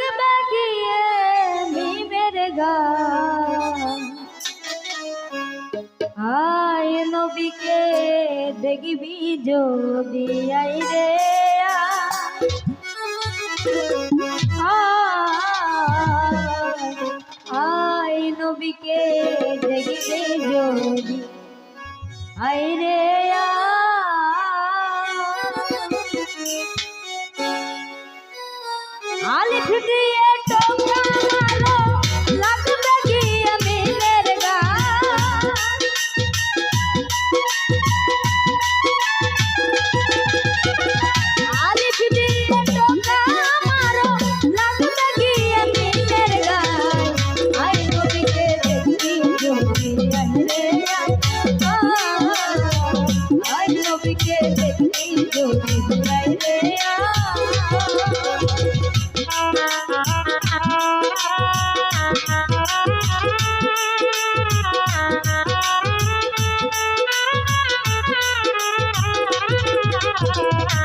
লাগবে গিয়ে মিমের গান আয় নবীকে দেখবি যদি আই রে আয় নবীকে দেখবি যদি আই রে आलिफ दिए टोंगा।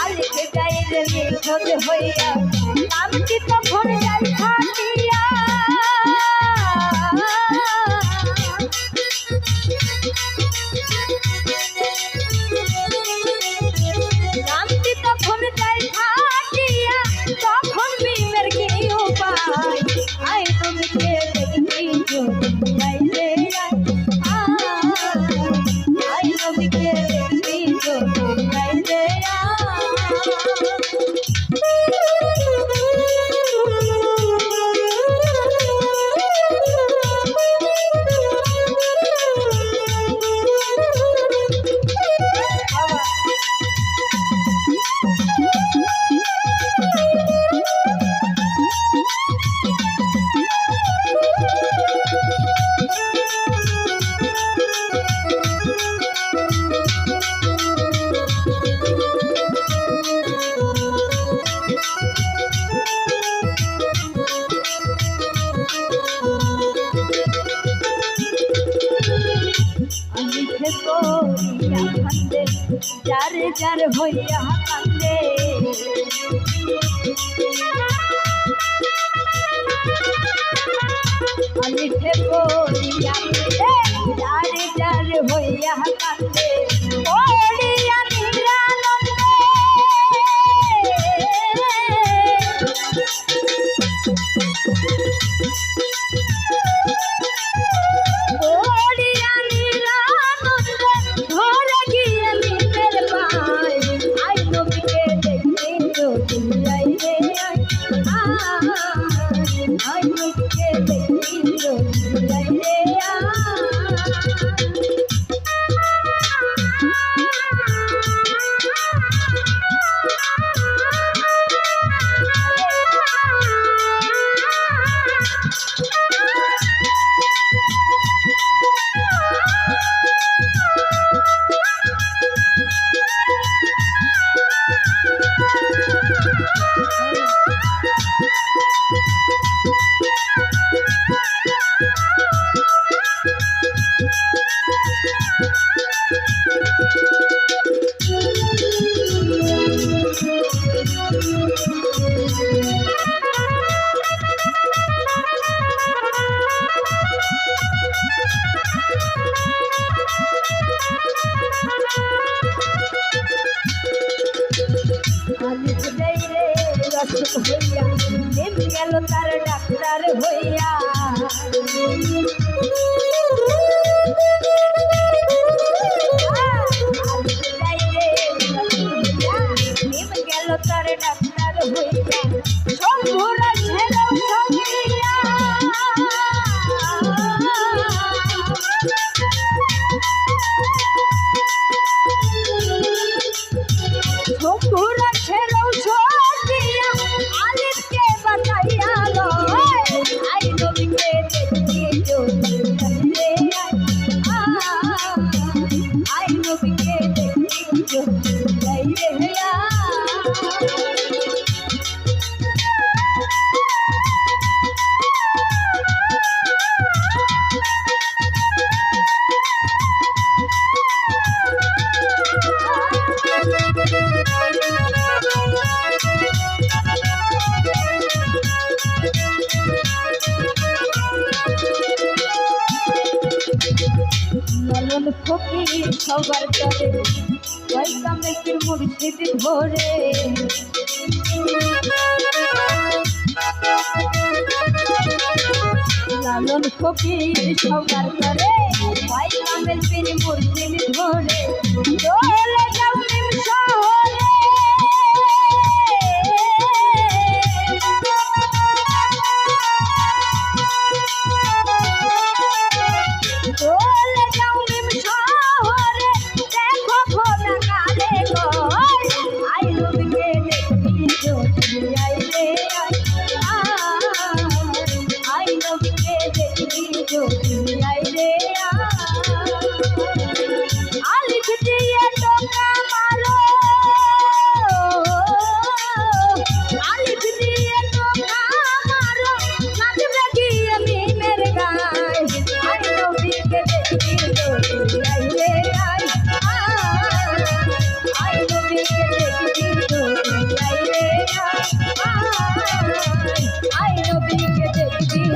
আর যাইলে নির্বোধ হইয়া। আমি তো ভোর যাই হাজার ভইয়া কান্দে হইয়া গেল তার ডাক্তার হইয়া। নলন ফকির সবার চলে ওয়েলকাম একটি মুর্শিদ ভোরে? লালন ফকির সবার করে ওয়েলকাম একটি মুর্শিদ ভোরে? চলে যাও শহরে। angel, you.